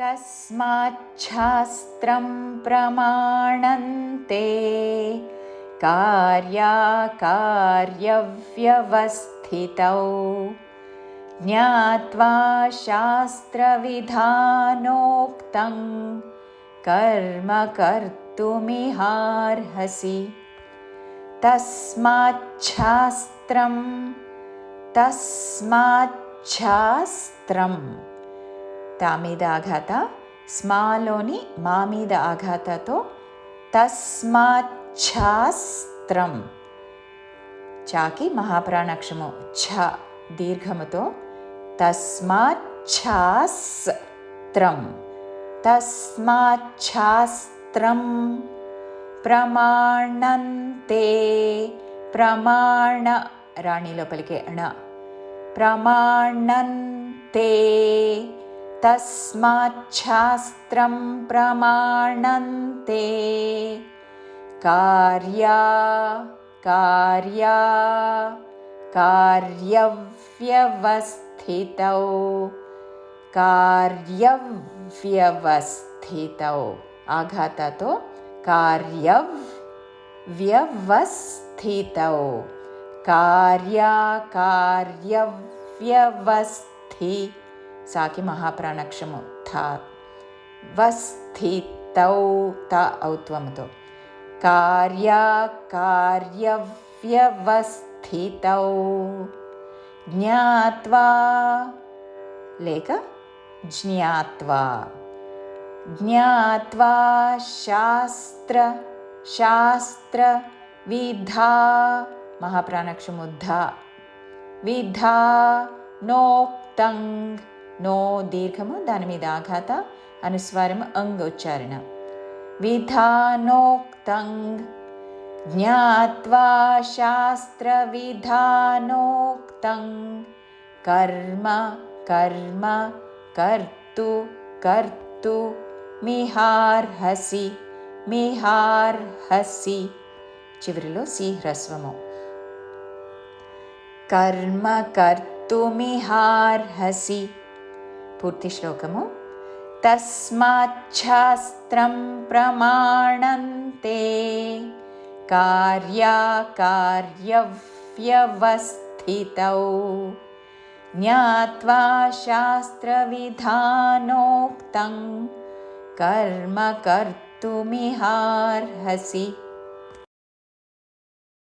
तस्माच्छास्त्रं प्रमाणन्ते कार्याकार्यव्यवस्थितौ। ज्ञात्वा शास्त्रविधानोक्तं कर्म कर्तुमिहार्हसि। तस्माच्छास्त्रं तस्माच्छास्त्रम् తా మీద ఆఘాత స్మాలోని మా మీద ఆఘాతతో తస్మాచ్ఛాస్త్రం చాకి మహాప్రాణాక్షము ఛ దీర్ఘముతో తస్మాచ్ఛాస్త్రం తస్మాచ్ఛాస్త్రం ప్రమాణంతే ప్రమాణ రాణి లోపలికి అణ ప్రమాణంతే तस्माच्छास्त्रं प्रमाणन्ते। कार्या कार्या कार्यव्यवस्थितौ। कार्यव्यवस्थितौ। आघाततो कार्यव्यवस्थितौ। कार्याकार्यव्यवस्थि साकि महाप्राणक्षमु था। वस्थितौ त औत्वमुतो कार्याकार्यव्यवस्थितौ ज्ञात्वा लेख? ज्ञात्वा। ज्ञात्वा शास्त्र। शास्त्र विधा। महाप्राणक्षमुद्धा विधा नोक्तङ् నో దీర్ఘము దాని మీద ఆఘాత అనుస్వారము అంగ్ ఉచ్చారణ విధానోక్తంగ్ జ్ఞాత్వా శాస్త్రవిధానోక్తం కర్మ కర్మ కర్తు కర్తు మిహార్హసి మిహార్హసి చివరిలో సి హ్రస్వము కర్మ కర్తుమిహార్హసి पूर्तिश्लोकमु। तस्माच्छास्त्रं प्रमाणन्ते कार्याकार्यव्यवस्थितौ। ज्ञात्वा शास्त्रविधानोक्तं कर्म कर्तुमिहार्हसि